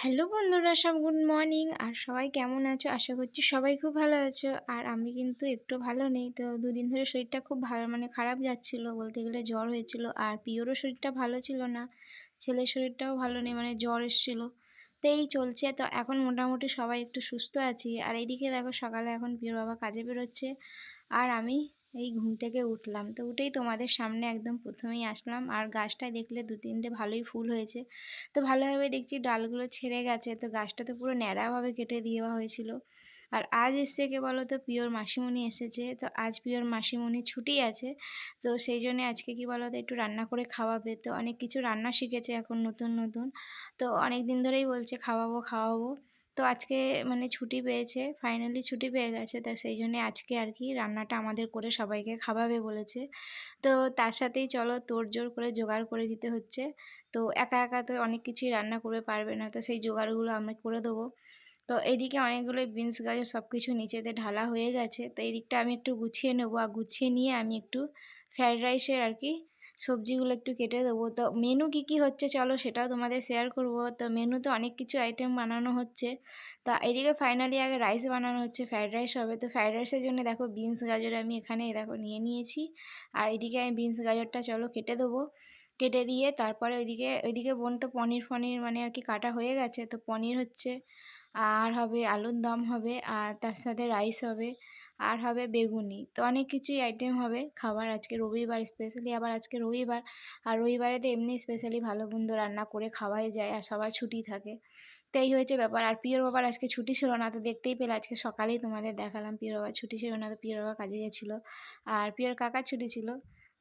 Hello বন্ধুরা, সব good morning. আর সবাই কেমন আছো? আশা করছি সবাই খুব ভালো আছো। আর আমি কিন্তু একটু ভালো নেই। তো দুদিন ধরে শরীরটা খুব ভালো মানে খারাপ যাচ্ছিল, বলতে গেলে জ্বর হয়েছিল। আর পিওরও শরীরটা ভালো ছিল না। ছেলের শরীরটাও ভালো নেই মানে জ্বর এসেছিল। তো এই চলছে। তো এখন মোটামুটি সবাই একটু সুস্থ আছি। আর এইদিকে দেখো সকালে এখন পিওর বাবা কাজে বেরোচ্ছে। আর আমি এই ঘুম থেকে উঠলাম। তো উঠেই তোমাদের সামনে একদম প্রথমেই আসলাম। আর গাছটায় দেখলে দু তিনটে ভালোই ফুল হয়েছে। তো ভালোভাবে দেখছি ডালগুলো ছেড়ে গেছে। তো গাছটা তো পুরো ন্যাড়াভাবে কেটে দেওয়া হয়েছিল। আর আজ এসছে কে বলো তো? পিওর মাসিমণি এসেছে। তো আজ পিওর মাসিমণি ছুটি আছে। তো সেই জন্যে আজকে কি বলো তো একটু রান্না করে খাওয়াবে। তো অনেক কিছু রান্না শিখেছে এখন নতুন নতুন। তো অনেক দিন ধরেই বলছে খাওয়াবো খাওয়াবো। তো আজকে মানে ছুটি পেয়েছে ফাইনালি ছুটি পেয়ে গেছে। তো সেই জন্যে আজকে আর কি রান্নাটা আমাদের করে সবাইকে খাওয়াবে বলেছে। তো তার সাথেই চলো তোড়জোড় করে জোগাড় করে দিতে হচ্ছে। তো একা একা তো অনেক কিছুই রান্না করে পারবে না, তো সেই জোগাড়গুলো আমি করে দেবো। তো এইদিকে অনেকগুলো বিনস গাজর সব কিছু নিচেতে ঢালা হয়ে গেছে। তো এই দিকটা আমি একটু গুছিয়ে নেব। আর গুছিয়ে নিয়ে আমি একটু ফ্রায়েড রাইসের আর কি সবজিগুলো একটু কেটে দেবো। তো মেনু কি কি হচ্ছে চলো সেটাও তোমাদের শেয়ার করব। তো মেনুতে অনেক কিছু আইটেম বানানো হচ্ছে। তা এদিকে ফাইনালি আগে রাইস বানানো হচ্ছে ফ্রায়েড রাইস হবে। তো ফ্রায়েড রাইসের জন্য দেখো বিনস গাজর আমি এখানে দেখো নিয়ে নিয়েছি। আর এদিকে আমি বিনস গাজরটা চলো কেটে দেবো। কেটে দিয়ে তারপরে ওইদিকে ওইদিকে বোন তো পনির ফনির মানে আর কি কাটা হয়ে গেছে। তো পনির হচ্ছে, আর হবে আলুর দম হবে, আর তার সাথে রাইস হবে। আর হবে বেগুনি। তো অনেক কিছুই আইটেম হবে। খাবার আজকে রবিবার স্পেশালি আবার আজকে রবিবার। আর রবিবারে তো এমনি স্পেশালি ভালো মন্দ রান্না করে খাওয়াই যায় আর সবার ছুটি থাকে। তো এই হয়েছে ব্যাপার। আর পিওর বাবার আজকে ছুটি ছিল না, তো দেখতেই পেলে আজকে সকালেই তোমাদের দেখালাম পিওর বাবার ছুটি ছিল না, তো পিওর বাবা কাজে গেছিল। আর পিওর কাকার ছুটি ছিল।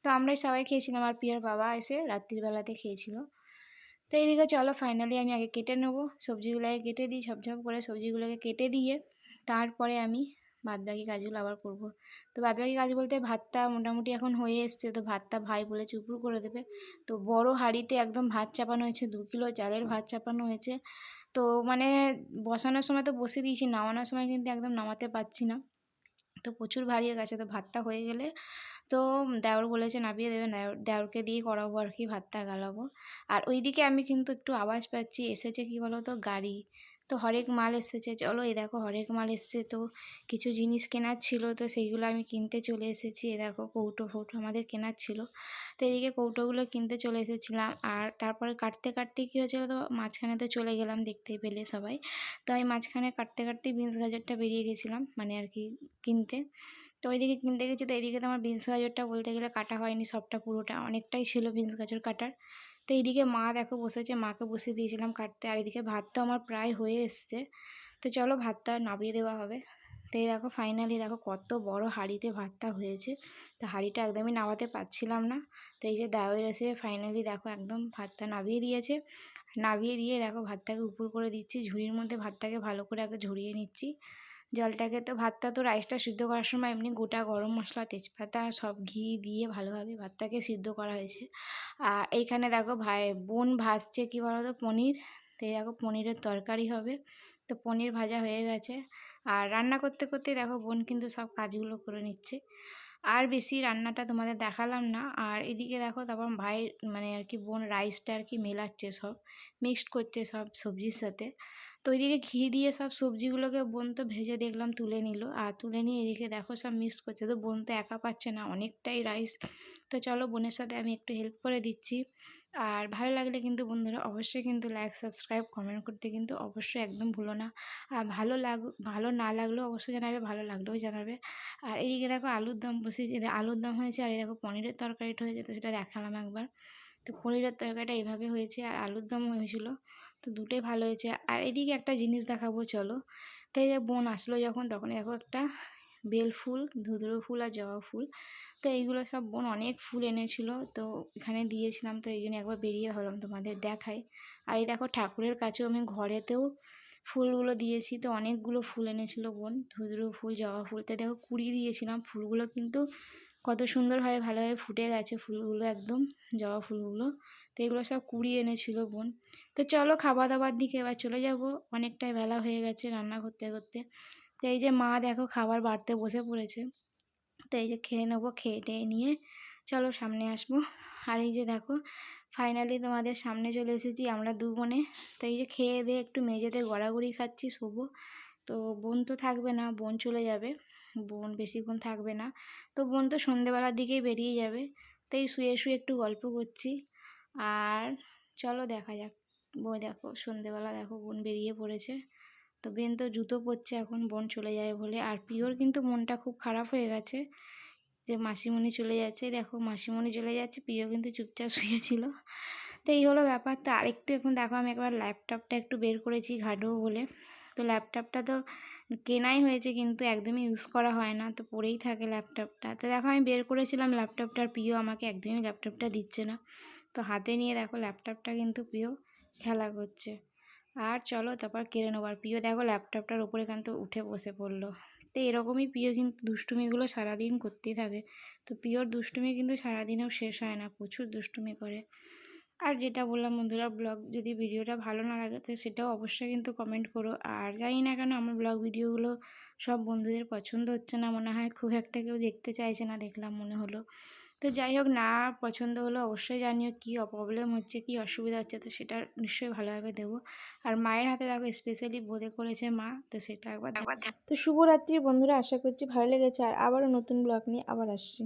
তো আমরাই সবাই খেয়েছিলাম আর পিওর বাবা এসে রাত্রিবেলাতে খেয়েছিল। তো এইদিকে চলো ফাইনালি আমি আগে কেটে নেব। সবজিগুলোকে কেটে দিই ঝপঝপ করে সবজিগুলোকে কেটে দিয়ে তারপরে আমি বাদবাকি কাজগুলো আবার করব। তো বাদবাকি কাজ বলতে ভাতটা মোটামুটি এখন হয়ে এসছে, তো ভাতটা ভাই বলে চুপুর করে দেবে। তো বড় হাঁড়িতে একদম ভাত চাপানো হয়েছে, দু কিলো চালের ভাত চাপানো হয়েছে। তো মানে বসানোর সময় তো বসে দিয়েছি, নামানোর সময় কিন্তু একদম নামাতে পারছি না। তো প্রচুর ভারী গেছে, তো ভাতটা হয়ে গেলে তো দেওর বলেছে নামিয়ে দেবে দেওরকে দিয়ে করাবো আর কি, ভাতটা গালাবো। আর ওইদিকে আমি কিন্তু একটু আওয়াজ পাচ্ছি, এসেছে কি বলো তো গাড়ি। তো হরেক মাল এসেছে। চলো এই দেখো হরেক মাল এসছে। তো কিছু জিনিস কেনার ছিল, তো সেইগুলো আমি কিনতে চলে এসেছি। এ দেখো কৌটো ফৌটো আমাদের কেনার ছিল। তো এদিকে কৌটোগুলো কিনতে চলে এসেছিলাম। আর তারপরে কাটতে কাটতে কী হয়েছিল তো, মাঝখানে তো চলে গেলাম দেখতে পেলে সবাই। তো আমি মাঝখানে কাটতে কাটতেই বিনস গাজরটা বেরিয়ে গেছিলাম মানে আর কি কিনতে। তো ওইদিকে কিনতে গেছি, তো এইদিকে তো আমার বিনস গাজরটা বলতে গেলে কাটা হয়নি সবটা পুরোটা। অনেকটাই ছিল বিনস গাজর কাটার। তো এইদিকে মা দেখো বসেছে, মাকে বসে দিয়েছিলাম কাটতে। আর এদিকে ভাত তো আমার প্রায় হয়ে এসছে। তো চলো ভাতটা নামিয়ে দেওয়া হবে। তো এই দেখো ফাইনালি দেখো কত বড় হাঁড়িতে ভাতটা হয়েছে। তো হাঁড়িটা একদমই নামাতে পারছিলাম না। তো এই যে দাওয়ের এসে ফাইনালি দেখো একদম ভাতটা নামিয়ে দিয়েছে। নামিয়ে দিয়ে দেখো ভাতটাকে উপর করে দিচ্ছি, ঝুড়ির মধ্যে ভাতটাকে ভালো করে আগে ঝরিয়ে নিচ্ছি। জলটাকে তো ভাতটা তো রাইসটা সিদ্ধ করার সময় এমনি গোটা গরম মশলা, তেজপাতা সব ঘি দিয়ে ভালোভাবে ভাতটাকে সিদ্ধ করা হয়েছে। আর এইখানে দেখো ভাই, বোন ভাজছে কী বলো তো পনির। তো এই দেখো পনিরের তরকারি হবে। তো পনির ভাজা হয়ে গেছে। আর রান্না করতে করতে দেখো বোন কিন্তু সব কাজগুলো করে নিচ্ছে। আর বেশি রান্নাটা তোমাদের দেখালাম না। আর এদিকে দেখো তারপর ভাই মানে আর কি বোন রাইসটা আর কি মেলাচ্ছে সব মিক্সড করছে সব সবজির সাথে। তো ওইদিকে ঘি দিয়ে সব সবজিগুলোকে বোন তো ভেজে দেখলাম তুলে নিল। আর তুলে নিয়ে এদিকে দেখো সব মিক্স করছে। তো বোন তো একা পাচ্ছে না, অনেকটাই রাইস তো চলো বোনের সাথে আমি একটু হেল্প করে দিচ্ছি। আর ভালো লাগলে কিন্তু বন্ধুরা অবশ্যই কিন্তু লাইক সাবস্ক্রাইব কমেন্ট করতে কিন্তু অবশ্যই একদম ভুলো না। আর ভালো লাগ, ভালো না লাগলেও অবশ্যই জানাবে, ভালো লাগলেও জানাবে। আর এদিকে দেখো আলুর দম বসেছে আলুর দম হয়েছে আর এই দেখো পনিরের তরকারিটা হয়েছে তো সেটা দেখালাম একবার। তো পনিরের তরকারিটা এইভাবে হয়েছে আর আলুর দম হয়েছিল। তো দুটোই ভালো হয়েছে। আর এদিকে একটা জিনিস দেখাবো, চলো। তাই যে বোন আসলো যখন তখন দেখো একটা বেল ফুল, ধুধুরো ফুল আর জবা ফুল। তো এইগুলো সব বোন অনেক ফুল এনেছিল। তো এখানে দিয়েছিলাম, তো এই জন্য একবার বেরিয়ে হলাম তোমাদের দেখাই। আর এই দেখো ঠাকুরের কাছেও আমি ঘরেতেও ফুলগুলো দিয়েছি, তো অনেকগুলো ফুল এনেছিল বোন। ধুদ্রু ফুল, জবা ফুল। তো দেখো কুড়ি দিয়েছিলাম, ফুলগুলো কিন্তু কত সুন্দরভাবে ভালোভাবে ফুটে গেছে ফুলগুলো একদম, জবা ফুলগুলো। তো এগুলো সব কুড়ি এনেছিল বোন। তো চলো খাওয়া দাওয়ার দিকে এবার চলে যাব। অনেকটাই বেলা হয়ে গেছে রান্না করতে করতে। তো এই যে মা দেখো খাবার বাড়তে বসে পড়েছে। তো এই যে খেয়ে নেব, খেয়ে টেয়ে নিয়ে চলো সামনে আসব। আর এই যে দেখো ফাইনালি তোমাদের সামনে চলে এসেছি আমরা দু বোনে। তো এই যে খেয়ে দিয়ে একটু মেঝেতে গড়াগড়ি খাচ্ছি, শোবো। তো বোন তো থাকবে না, বোন চলে যাবে। বোন বেশিক্ষণ থাকবে না। তো বোন তো সন্ধেবেলার দিকেই বেরিয়ে যাবে। তাই শুয়ে শুয়ে একটু গল্প করছি। আর চলো দেখা যাক। বই দেখো, সন্ধেবেলা দেখো, বোন বেরিয়ে পড়েছে। তো বেন তো জুতো পরছে, এখন বোন চলে যাবে বলে। আর পিওর কিন্তু মনটা খুব খারাপ হয়ে গেছে যে মাসিমণি চলে যাচ্ছে। দেখো মাসিমণি চলে যাচ্ছে, পিও কিন্তু চুপচাপ শুয়েছিল তো এই হলো ব্যাপার। তো আরেকটু এখন দেখো, আমি একবার ল্যাপটপটা একটু বের করেছি ঘাটবো বলে। তো ল্যাপটপটা তো কেনাই হয়েছে কিন্তু একদমই ইউজ করা হয় না। তো পড়েই থাকে ল্যাপটপটা। তো দেখো, আমি বের করেছিলাম ল্যাপটপটার প্রিয় আমাকে একদমই ল্যাপটপটা দিচ্ছে না। তো হাতে নিয়ে দেখো, ল্যাপটপটা কিন্তু প্রিয় খেলা করছে। আর চলো তারপর কেড়ে নেব। আর প্রিয় দেখো ল্যাপটপটার উপরে কিন্তু উঠে বসে পড়ল। তো এরকমই প্রিয় কিন্তু দুষ্টুমিগুলো সারাদিন করতেই থাকে। তো প্রিয়র দুষ্টুমি কিন্তু সারাদিনেও শেষ হয় না, প্রচুর দুষ্টুমি করে। আর যেটা বললাম বন্ধুরা ব্লগ যদি ভিডিওটা ভালো না লাগে তো সেটাও অবশ্যই কিন্তু কমেন্ট করো। আর জানি না কেন আমার ব্লগ ভিডিওগুলো সব বন্ধুদের পছন্দ হচ্ছে না, মনে হয় খুব একটা কেউ দেখতে চাইছে না, দেখলাম মনে হলো। তো যাই হোক না পছন্দ হলো অবশ্যই জানিও কী প্রবলেম হচ্ছে কি অসুবিধা হচ্ছে তো সেটা নিশ্চয়ই ভালোভাবে দেবো। আর মায়ের হাতে দেখো স্পেশালি বোধে করেছে মা তো সেটা একবার তো শুভরাত্রি বন্ধুরা আশা করছি ভালো লেগেছে। আর আবারও নতুন ব্লগ নিয়ে আবার আসছি।